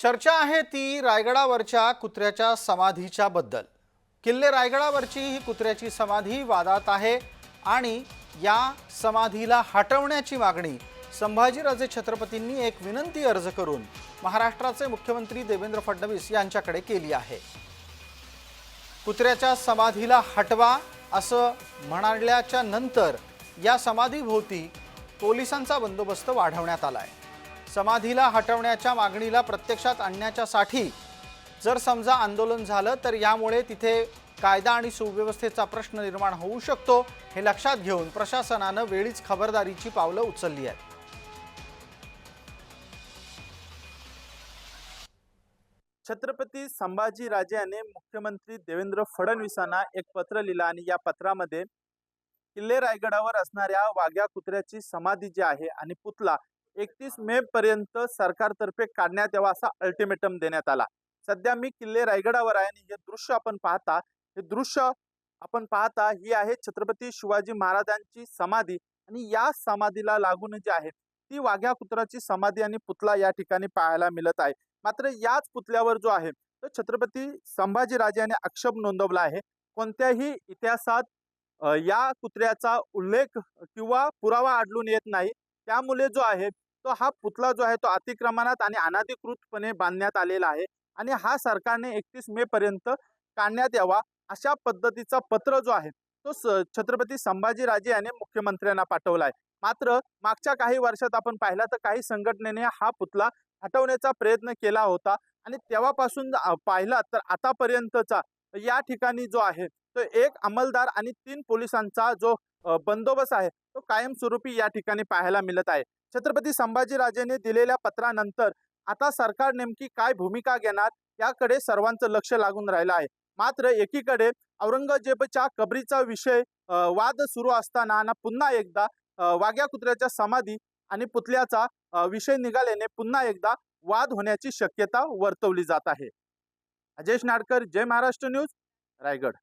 चर्चा आहे ती रायगडावरच्या कुत्र्याच्या समाधीच्या बद्दल. किल्ले रायगडावरची ही कुत्र्याची समाधी वादात आहे आणि या समाधीला हटवण्याची मागणी संभाजीराजे छत्रपतींनी एक विनंती अर्ज करून महाराष्ट्राचे मुख्यमंत्री देवेंद्र फडणवीस यांच्याकडे केली आहे. कुत्र्याच्या समाधीला हटवा असं म्हणाल्याच्या नंतर या समाधीभोवती पोलिसांचा बंदोबस्त वाढवण्यात आला आहे समाधीला हटवण्याच्या मागणीला प्रत्यक्षात आणण्याच्यासाठी जर समजा आंदोलन झालं तर यामुळे तिथे कायदा आणि सुव्यवस्थेचा प्रश्न निर्माण होऊ शकतो हे लक्षात घेऊन प्रशासनानं वेळीच खबरदारीची पावलं उचलली आहेत. छत्रपती संभाजी राजे यांनी मुख्यमंत्री देवेंद्र फडणवीसांना एक पत्र लिहिलं आणि या पत्रामध्ये किल्ले रायगडावर असणाऱ्या वाघ्या कुत्र्याची समाधी जी आहे आणि पुतला एकतीस मे पर्यंत सरकारतर्फे काढण्यात यावा असा अल्टिमेटम देण्यात आला. सध्या मी किल्ले रायगडावर आहे आणि हे दृश्य आपण पाहता हे दृश्य आपण पाहता ही आहे छत्रपती शिवाजी महाराजांची समाधी आणि या समाधीला लागून जी आहे ती वाघ्या कुत्र्याची समाधी आणि पुतला या ठिकाणी पाहायला मिळत आहे. मात्र याच पुतल्यावर जो आहे तो छत्रपती संभाजीराजे याने आक्षेप नोंदवला आहे. कोणत्याही इतिहासात या कुत्र्याचा उल्लेख किंवा पुरावा आढळून येत नाही. त्यामुळे जो आहे तो हा पुतळा जो आहे तो अतिक्रमणात आणि अनाधिकृतपणे बांधण्यात आलेला आहे आणि हा सरकारने एकतीस मे पर्यंत काढण्यात यावा अशा पद्धतीचा पत्र जो आहे तो छत्रपती संभाजीराजे याने मुख्यमंत्र्यांना पाठवला आहे. मात्र मागच्या काही वर्षात आपण पाहिला तर काही संघटनेने हा पुतळा हटवण्याचा प्रयत्न केला होता आणि तेव्हापासून पाहिला तर आतापर्यंतचा या ठिकाणी जो आहे तो एक अंमलदार आणि तीन पोलिसांचा जो बंदोबस्त आहे तो कायमस्वरूपी या ठिकाणी पाहायला मिळत आहे. छत्रपती संभाजीराजेने दिलेल्या पत्रानंतर आता सरकार नेमकी काय भूमिका घेणार याकडे सर्वांचं लक्ष लागून राहिलं आहे. मात्र एकीकडे औरंगजेबच्या कबरीचा विषय वाद सुरू असताना ना पुन्हा एकदा वाघ्या कुत्र्याच्या समाधी आणि पुतल्याचा विषय निघाल्याने पुन्हा एकदा वाद होण्याची शक्यता वर्तवली जात आहे. अजेश नाडकर जय महाराष्ट्र न्यूज रायगड.